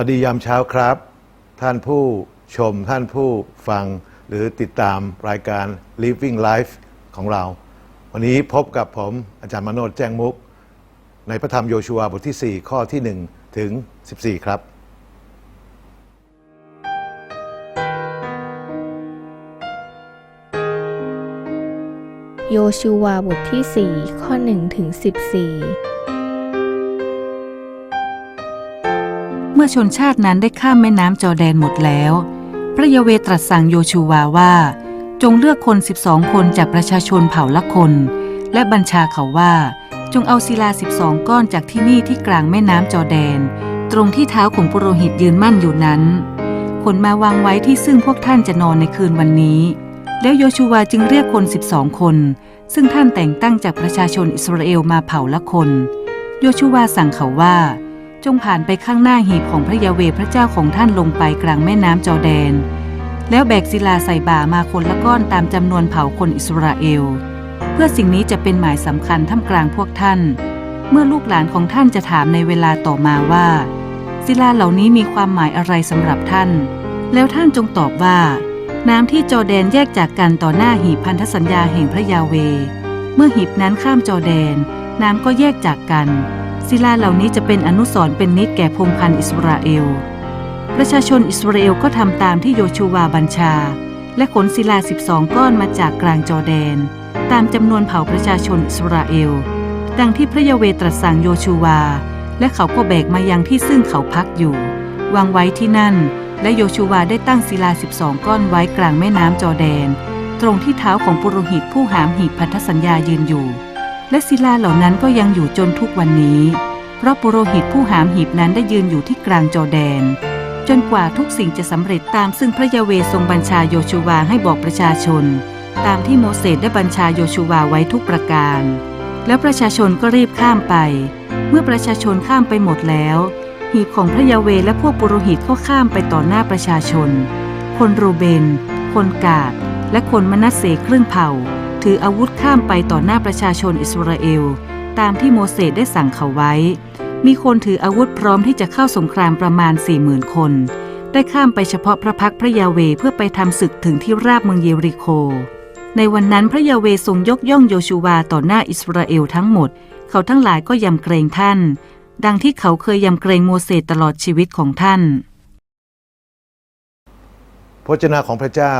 สวัสดียามเช้าครับ ท่านผู้ชมท่านผู้ฟังหรือติดตามรายการ Living Life ของเรา วันนี้พบกับผมอาจารย์มโนดแจ้งมุก ในพระธรรมโยชัวบทที่ 4 ข้อที่ 1 ถึง 14 ครับ โยชูวาบทที่ 4 ข้อ 1 ถึง 14 มื่อชนชาตินั้นได้ข้ามแม่น้ำจอแดนหมดแล้ว พระยาเวตรัสสั่งโยชูวาว่า จงเลือกคน12คนจากประชาชนเผ่าละคน และบัญชาเขาว่า จงเอาศิลา12ก้อนจากที่นี่ที่กลางแม่น้ำจอแดน ตรงที่เท้าของปุโรหิตยืนมั่นอยู่นั้นขนมาวางไว้ที่ซึ่งพวกท่านจะนอนในคืนวันนี้ แล้วโยชูวาจึงเรียกคน12คน ซึ่งท่านแต่งตั้งจากประชาชนอิสราเอลมาเผ่าละคน โยชูวาสั่งเขาว่า จงผ่านไปข้างหน้าหีบของพระยาเวพระเจ้าของท่านลงไปกลางแม่น้ำจอแดน แล้วแบกศิลาใส่บ่ามาคนละก้อนตามจำนวนเผ่าคนอิสราเอล เพื่อสิ่งนี้จะเป็นหมายสำคัญท่ามกลางพวกท่าน เมื่อลูกหลานของท่านจะถามในเวลาต่อมาว่า ศิลาเหล่านี้มีความหมายอะไรสำหรับท่าน แล้วท่านจงตอบว่า น้ำที่จอแดนแยกจากกันต่อหน้าหีบพันธสัญญาแห่งพระยาเว เมื่อหีบนั้นข้ามจอแดน น้ำก็แยกจากกัน ศิลาเหล่านี้จะเป็นอนุสรณ์เป็นนิดแก่พงพันธ์อิสราเอล ประชาชนอิสราเอลก็ทำตามที่โยชูวาบัญชา และขนศิลา 12 ก้อนมาจากกลางจอแดน ตามจำนวนเผ่าประชาชนอิสราเอล ดังที่พระยาเวตรัสสั่งโยชูวา และเขาก็แบกมายังที่ซึ่งเขาพักอยู่ วางไว้ที่นั่น และโยชูวาได้ตั้งศิลา 12 ก้อนไว้กลางแม่น้ำจอแดน ตรงที่เท้าของปุโรหิตผู้หามหีบพันธสัญญายืนอยู่ และศิลาเหล่านั้นก็ยังอยู่จนทุกวันนี้ เพราะปุโรหิตผู้หามหีบนั้นได้ยืนอยู่ที่กลางจอแดน จนกว่าทุกสิ่งจะสำเร็จตามซึ่งพระยาเวทรงบัญชาโยชูวาให้บอกประชาชน ตามที่โมเสสได้บัญชาโยชูวาไว้ทุกประการ แล้วประชาชนก็รีบข้ามไป เมื่อประชาชนข้ามไปหมดแล้ว หีบของพระยาเวและพวกปุโรหิตก็ข้ามไปต่อหน้าประชาชน คนโรเบน คนกาดและคนมนัสเสครึ่งเผ่า ถืออาวุธข้ามไปต่อหน้าประชาชนอิสราเอล ตามที่โมเสสได้สั่งเขาไว้ มีคนถืออาวุธพร้อมที่จะเข้าสงครามประมาณสี่หมื่นคน ได้ข้ามไปเฉพาะพระพักพระยาเวเพื่อไปทำศึกถึงที่ราบเมืองเยริโค ในวันนั้นพระยาเวทรงยกย่องโยชูวาต่อหน้าอิสราเอลทั้งหมด เขาทั้งหลายก็ยำเกรงท่าน ดังที่เขาเคยยำเกรงโมเสสตลอดชีวิตของท่านพระเจนาของพระเจ้า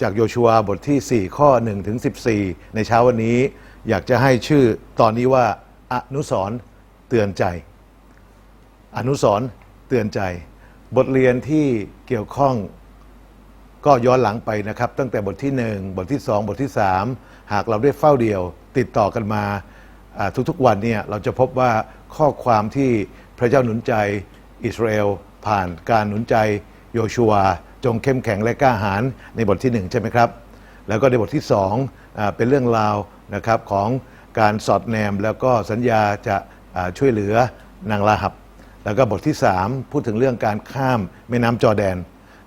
จากโยชัวบทที่ 4 ข้อ1ถึง14 ในเช้าวันนี้ อยากจะให้ชื่อตอนนี้ว่า อนุสรเตือนใจ อนุสรเตือนใจ บทเรียนที่เกี่ยวข้องก็ย้อนหลังไปนะครับ ตั้งแต่บทที่ 1 บทที่ 2 บทที่ 3 หากเราได้เฝ้าเดียว ติดต่อกันมาทุกๆวันเนี่ยเราจะพบว่าข้อความที่พระเจ้าหนุนใจอิสราเอลผ่านการหนุนใจโยชัว จงเข้มแข็งและกล้าหาญในบทที่ 1 ใช่ไหมครับ แล้วก็ในบทที่2อ่าเป็นเรื่องราวนะครับของการสอดแนมแล้วก็สัญญาจะอ่าช่วยเหลือนางลาหับ แล้วก็บทที่ 3 พูดถึงเรื่องการข้ามแม่น้ำจอร์แดน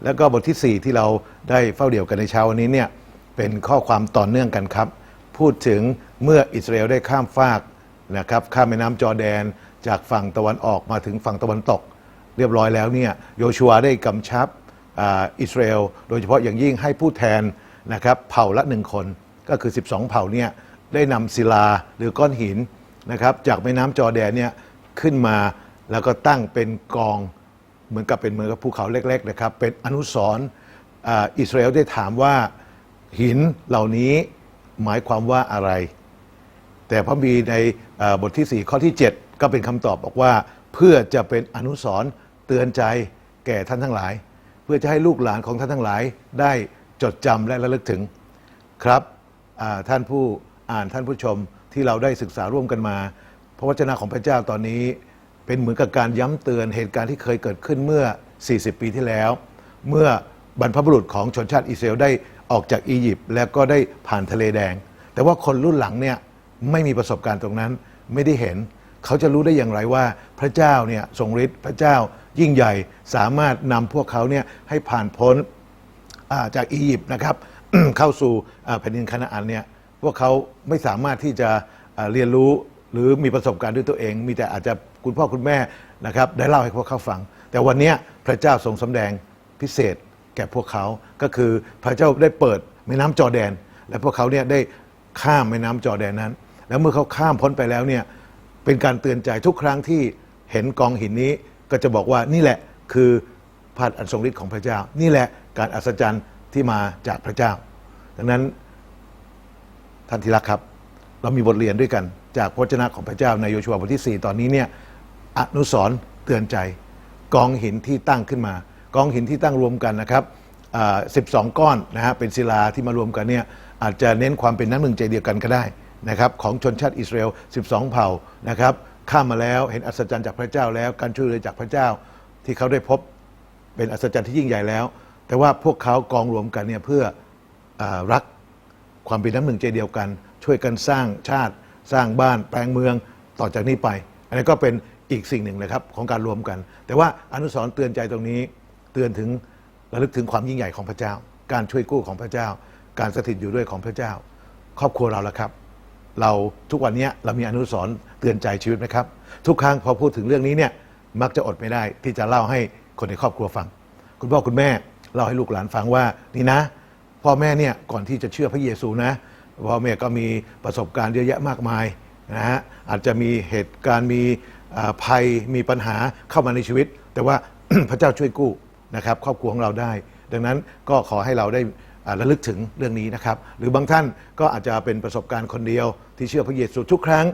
แล้วก็บทที่ 4 ที่เราได้เฝ้าเดี่ยวกันในเช้าวันนี้เนี่ยเป็นข้อความต่อเนื่องกันครับ พูดถึงเมื่ออิสราเอลได้ข้ามฟากนะครับข้ามแม่น้ำจอร์แดน จากฝั่งตะวันออกมาถึงฝั่งตะวันตก เรียบร้อยแล้วเนี่ยโยชัวได้กำชับ อิสราเอลโดยเฉพาะอย่างยิ่งให้ผู้แทนนะครับเผ่าละหนึ่งคน ก็คือ 12 เผ่าเนี่ยได้นำศิลาหรือก้อนหินนะครับจากแม่น้ำจอแดนเนี่ยขึ้นมาแล้วก็ตั้งเป็นกองเหมือนกับเป็นเหมือนกับภูเขาเล็กๆนะครับเป็นอนุสรณ์อ่าอิสราเอลได้ถามว่าหินเหล่านี้หมายความว่าอะไร แต่พระบีในบทที่ 4 ข้อที่ 7 ก็เป็นคำตอบบอกว่า เพื่อจะเป็นอนุสรณ์เตือนใจแก่ท่านทั้งหลาย เพื่อจะให้ลูกหลานของท่านทั้งหลาย ได้จดจำและระลึกถึงครับท่านผู้อ่านท่านผู้ชมที่เราได้ศึกษาร่วมกันมา พระวจนะของพระเจ้าตอนนี้ เป็นเหมือนกับการย้ำเตือนเหตุการณ์ที่เคยเกิดขึ้นเมื่อ 40 ปีที่แล้ว เมื่อบรรพบุรุษของชนชาติอิสราเอลได้ออกจากอียิปต์แล้วก็ได้ผ่านทะเลแดง แต่ว่าคนรุ่นหลังเนี่ยไม่มีประสบการณ์ตรงนั้นไม่ได้เห็น เขาจะรู้ได้อย่างไรว่าพระเจ้าเนี่ยทรงฤทธิ์พระเจ้ายิ่งใหญ่สามารถนำพวกเขาเนี่ยให้ผ่านพ้นจากอียิปต์นะครับเข้าสู่แผ่นดินคานาอันเนี่ยพวกเขาไม่สามารถที่จะเรียนรู้หรือมีประสบการณ์ด้วยตัวเอง มีแต่อาจจะคุณพ่อคุณแม่นะครับได้เล่าให้พวกเขาฟัง แต่วันนี้พระเจ้าทรงสำแดงพิเศษแก่พวกเขาก็คือพระเจ้าได้เปิดแม่น้ำจอแดน และพวกเขาเนี่ยได้ข้ามแม่น้ำจอแดนนั้น แล้วเมื่อเขาข้ามพ้นไปแล้วเนี่ย เป็นการเตือนใจทุกครั้งที่เห็นกองหินนี้ ก็จะบอกว่านี่แหละคือพระอันทรงฤทธิ์ของพระเจ้า นี่แหละการอัศจรรย์ที่มาจากพระเจ้า ดังนั้นท่านที่รักครับ เรามีบทเรียนด้วยกันจากพระวจนะของพระเจ้าในโยชัวบทที่ 4 ตอนนี้เนี่ยอนุสรเตือนใจ กองหินที่ตั้งขึ้นมา กองหินที่ตั้งรวมกันนะครับ12 ก้อนนะฮะเป็นศิลาที่มารวมกันเนี่ยอาจจะเน้นความเป็นน้ำหนึ่งใจเดียวกันก็ได้ นะครับของชนชาติอิสราเอล 12 เผ่านะครับข้ามมาแล้วเห็นอัศจรรย์จากพระเจ้าแล้ว การช่วยเหลือจากพระเจ้าที่เขาได้พบเป็นอัศจรรย์ที่ยิ่งใหญ่แล้ว แต่ว่าพวกเขากองรวมกันเนี่ยเพื่ออรักความเป็นน้ำหนึ่งใจเดียวกัน ช่วยกันสร้างชาติสร้างบ้านแปลงเมืองต่อจากนี้ไป อันนี้ก็เป็นอีกสิ่งหนึ่งเลยครับของการรวมกัน แต่ว่าอนุสรเตือนใจตรงนี้เตือนถึงระลึกถึงความยิ่งใหญ่ของพระเจ้า การช่วยกู้ของพระเจ้า การสถิตอยู่ด้วยของพระเจ้า ครอบครัวเราละครับ เราทุกวันนี้เรามีอนุสรณ์เตือนใจชีวิตไหมครับ ทุกครั้งพอพูดถึงเรื่องนี้เนี่ยมักจะอดไม่ได้ ที่จะเล่าให้คนในครอบครัวฟัง คุณพ่อคุณแม่เล่าให้ลูกหลานฟังว่านี่นะ พ่อแม่เนี่ยก่อนที่จะเชื่อพระเยซูนะพ่อแม่ก็มีประสบการณ์เยอะแยะมากมายนะฮะอาจจะมีเหตุการณ์มีภัยมีปัญหาเข้ามาในชีวิต แต่ว่าพระเจ้าช่วยกู้นะครับ ครอบครัวของเราได้ ดังนั้นก็ขอให้เราได้ ระลึกถึงเรื่องนี้นะครับ หรือบางท่านก็อาจจะเป็นประสบการณ์คนเดียว ที่เชื่อพระเยซูทุกครั้ง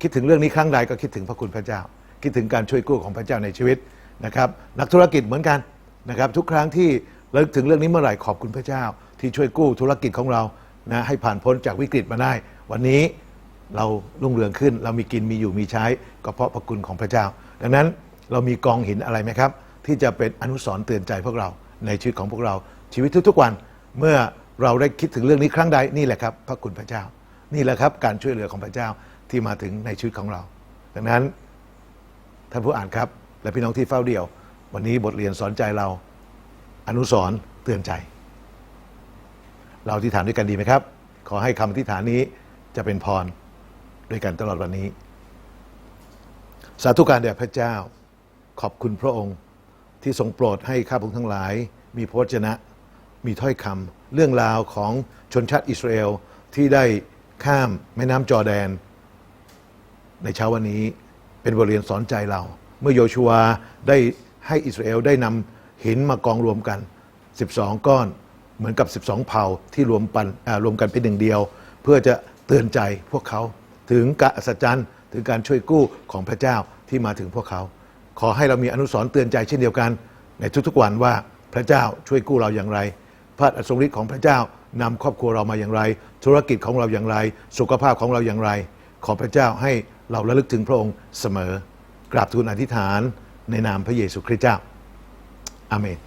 คิดถึงเรื่องนี้ครั้งใดก็คิดถึงพระคุณพระเจ้า คิดถึงการช่วยกู้ของพระเจ้าในชีวิตนะครับ นักธุรกิจเหมือนกันนะครับ ทุกครั้งที่ระลึกถึงเรื่องนี้เมื่อไหร่ขอบคุณพระเจ้า ที่ช่วยกู้ธุรกิจของเรานะให้ผ่านพ้นจากวิกฤตมาได้ วันนี้เรารุ่งเรืองขึ้น เรามีกินมีอยู่มีใช้ก็เพราะพระคุณของพระเจ้า ดังนั้นเรามีกองหินอะไรไหมครับ ที่จะเป็นอนุสรณ์เตือนใจพวกเราในชีวิตของพวกเราชีวิตทุกๆวัน เมื่อเราได้คิดถึงเรื่องนี้ครั้งใดนี่แหละครับพระคุณพระเจ้า นี่แหละครับการช่วยเหลือของพระเจ้าที่มาถึงในชีวิตของเรา ดังนั้นท่านผู้อ่านครับ และพี่น้องที่เฝ้าเดี่ยว วันนี้บทเรียนสอนใจเรา อนุสรเตือนใจ เราอธิฐานด้วยกันดีไหมครับ ขอให้คำอธิฐานนี้จะเป็นพรด้วยกันตลอดวันนี้ สาธุการแด่พระเจ้า ขอบคุณพระองค์ที่ทรงโปรดให้ข้าพงทั้งหลาย มีพระวจนะ มีถ้อยคำเรื่องราวของชนชาติอิสราเอลที่ได้ข้ามแม่น้ำจอแดน ในเช้าวันนี้เป็นบทเรียนสอนใจเรา เมื่อโยชัวได้ให้อิสราเอลได้นำหินมากองรวมกัน 12 ก้อนเหมือนกับ 12 เผ่าที่รวมปันรวมกันเป็นหนึ่งเดียว เพื่อจะเตือนใจพวกเขาถึงการอัศจรรย์ถึงการช่วยกู้ของพระเจ้าที่มาถึงพวกเขา ขอให้เรามีอนุสรณ์เตือนใจเช่นเดียวกัน ในทุกๆวันว่าพระเจ้าช่วยกู้เราอย่างไร พระอัศริย์ของพระเจ้านำครอบครัวเรามาอย่างไร ธุรกิจของเราอย่างไร สุขภาพของเราอย่างไร ขอพระเจ้าให้เราระลึกถึงพระองค์เสมอกราบทูลอธิษฐานในนามพระเยซูคริสต์เจ้าอาเมน